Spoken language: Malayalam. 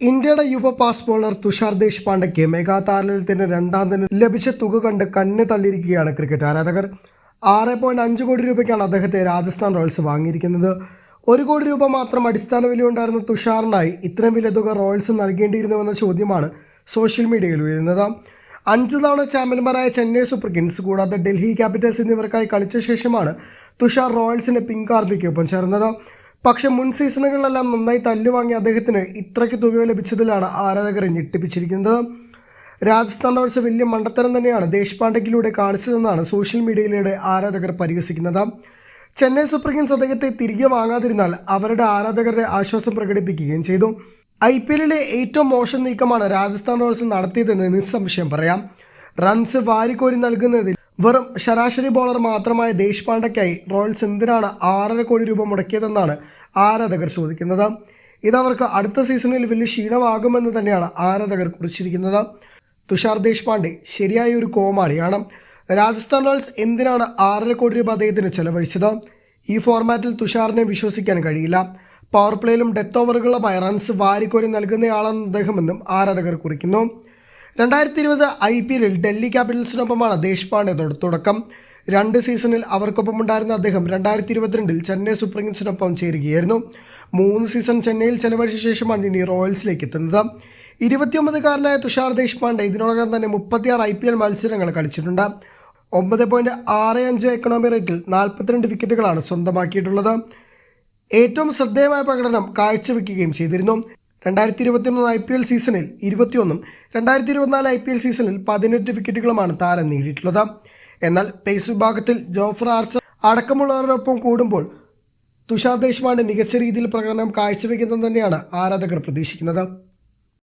ഇന്ത്യയുടെ യുവ ഫാസ്റ്റ് ബോളർ തുഷാർ ദേശ്പാണ്ഡയ്ക്ക് മെഗാ താരലത്തിന് രണ്ടാം ദിനം ലഭിച്ച തുക കണ്ട് കണ്ണ് തള്ളിയിരിക്കുകയാണ് ക്രിക്കറ്റ് ആരാധകർ. ആറ് പോയിന്റ് അഞ്ച് കോടി രൂപയ്ക്കാണ് അദ്ദേഹത്തെ രാജസ്ഥാൻ റോയൽസ് വാങ്ങിയിരിക്കുന്നത്. ഒരു കോടി രൂപ മാത്രം അടിസ്ഥാന വില ഉണ്ടായിരുന്ന തുഷാറിനായി ഇത്രയും വലിയ തുക റോയൽസ് നൽകേണ്ടിയിരുന്നുവെന്ന ചോദ്യമാണ് സോഷ്യൽ മീഡിയയിൽ ഉയരുന്നത്. അഞ്ച് തവണ ചാമ്പ്യന്മാരായ ചെന്നൈ സൂപ്പർ കിങ്സ് കൂടാതെ ഡൽഹി ക്യാപിറ്റൽസ് എന്നിവർക്കായി കളിച്ച ശേഷമാണ് തുഷാർ റോയൽസിന്റെ പിങ്ക് ആർമിക്കൊപ്പം ചേർന്നത്. പക്ഷെ മുൻ സീസണുകളിലെല്ലാം നന്നായി തല്ലുവാങ്ങിയ അദ്ദേഹത്തിന് ഇത്രയ്ക്ക് തുക ലഭിച്ചതിലാണ് ആരാധകരെ ഞെട്ടിപ്പിച്ചിരിക്കുന്നത്. രാജസ്ഥാൻ റോയൽസ് വലിയ മണ്ടത്തരം തന്നെയാണ് ദേശ്പാണ്ഡയ്ക്കിലൂടെ കാണിച്ചതെന്നാണ് സോഷ്യൽ മീഡിയയിലൂടെ ആരാധകർ പരിഹസിക്കുന്നത്. ചെന്നൈ സൂപ്പർ കിങ്സ് അദ്ദേഹത്തെ തിരികെ വാങ്ങാതിരുന്നാൽ അവരുടെ ആരാധകരുടെ ആശ്വാസം പ്രകടിപ്പിക്കുകയും ചെയ്തു. ഐ പി എല്ലിലെ ഏറ്റവും മോശം നീക്കമാണ് രാജസ്ഥാൻ റോയൽസ് നടത്തിയതെന്ന് നിസ്സംശയം പറയാം. റൺസ് വാരിക്കോരി നൽകുന്നതിൽ വെറും ശരാശരി ബോളർ മാത്രമായ ദേശ്പാണ്ഡയ്ക്കായി റോയൽസ് എന്തിനാണ് ആറര കോടി രൂപ മുടക്കിയതെന്നാണ് ആരാധകർ ചോദിക്കുന്നത്. ഇതവർക്ക് അടുത്ത സീസണിൽ വലിയ ക്ഷീണമാകുമെന്ന് തന്നെയാണ് ആരാധകർ കുറിച്ചിരിക്കുന്നത്. തുഷാർ ദേശ്പാണ്ഡെ ശരിയായ ഒരു കോമാളിയാണ്. രാജസ്ഥാൻ റോയൽസ് എന്തിനാണ് ആറര കോടി രൂപ അദ്ദേഹത്തിന് ചെലവഴിച്ചത്? ഈ ഫോർമാറ്റിൽ തുഷാറിനെ വിശ്വസിക്കാൻ കഴിയില്ല. പവർ പ്ലേയിലും ഡെത്ത് ഓവറുകളുമായി റൺസ് വാരിക്കോരി നൽകുന്നയാളാണ് അദ്ദേഹമെന്നും ആരാധകർ കുറിക്കുന്നു. രണ്ടായിരത്തി ഇരുപത് ഐ പി എല്ലിൽ ഡൽഹി ക്യാപിറ്റൽസിനൊപ്പമാണ് ദേശ്പാണ്ഡെ തൊട- തുടക്കം. രണ്ട് സീസണിൽ അവർക്കൊപ്പമുണ്ടായിരുന്ന അദ്ദേഹം രണ്ടായിരത്തി ഇരുപത്തിരണ്ടിൽ ചെന്നൈ സൂപ്പർ കിങ്സിനൊപ്പം ചേരുകയായിരുന്നു. മൂന്ന് സീസൺ ചെന്നൈയിൽ ചെലവഴിച്ച ശേഷമാണ് ഇനി റോയൽസിലേക്ക് എത്തുന്നത്. ഇരുപത്തിയൊമ്പതുകാരനായ തുഷാർ ദേശ്പാണ്ഡെ ഇതിനോടകം തന്നെ മുപ്പത്തിയാറ് ഐ പി എൽ മത്സരങ്ങൾ കളിച്ചിട്ടുണ്ട്. ഒമ്പത് പോയിന്റ് ആറ് അഞ്ച് എക്കണോമി റേറ്റിൽ നാൽപ്പത്തിരണ്ട് വിക്കറ്റുകളാണ് സ്വന്തമാക്കിയിട്ടുള്ളത്. ഏറ്റവും ശ്രദ്ധേയമായ പ്രകടനം കാഴ്ചവെക്കുകയും ചെയ്തിരുന്നു. രണ്ടായിരത്തി ഇരുപത്തിയൊന്ന് ഐ പി എൽ സീസണിൽ ഇരുപത്തിയൊന്നും രണ്ടായിരത്തി ഇരുപത്തിനാല് ഐ പി എൽ സീസണിൽ പതിനെട്ട് വിക്കറ്റുകളുമാണ് താരം നേടിയിട്ടുള്ളത്. എന്നാൽ പേസ് വിഭാഗത്തിൽ ജോഫർ ആർച്ചർ അടക്കമുള്ളവരോടൊപ്പം കൂടുമ്പോൾ തുഷാർ ദേശ്പാണ്ഡെ മികച്ച രീതിയിൽ പ്രകടനം കാഴ്ചവെക്കുന്നത് തന്നെയാണ് ആരാധകർ പ്രതീക്ഷിക്കുന്നത്.